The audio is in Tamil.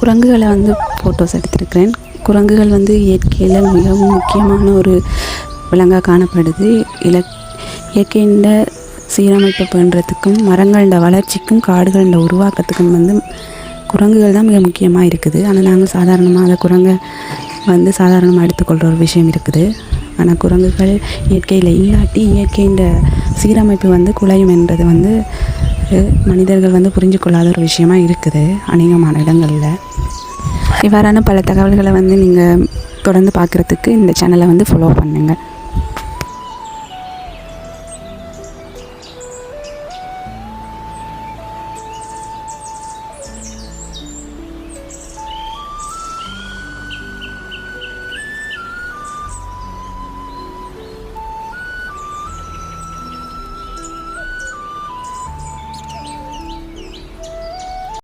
குரங்குகளை வந்து ஃபோட்டோஸ் எடுத்திருக்கிறேன். குரங்குகள் வந்து இயற்கையில் மிகவும் முக்கியமான ஒரு விலங்காக காணப்படுது. இல இயற்கையின் சீரமைப்பு பண்ணுறதுக்கும் மரங்களோட வளர்ச்சிக்கும் காடுகளோட உருவாக்கத்துக்கும் வந்து குரங்குகள் தான் மிக முக்கியமாக இருக்குது. ஆனால் நாங்கள் சாதாரணமாக அந்த குரங்கை வந்து சாதாரணமாக எடுத்துக்கொள்கிற ஒரு விஷயம் இருக்குது. ஆனால் குரங்குகள் இயற்கையில் இல்லாட்டி இயற்கையின் சீரமைப்பு வந்து குலையும் என்றது வந்து மனிதர்கள் வந்து புரிஞ்சு கொள்ளாத ஒரு விஷயமா இருக்குது அநேகமான இடங்களில். இவ்வாறான பல தகவல்களை வந்து நீங்கள் தொடர்ந்து பார்க்குறதுக்கு இந்த சேனலை வந்து ஃபாலோ பண்ணுங்கள்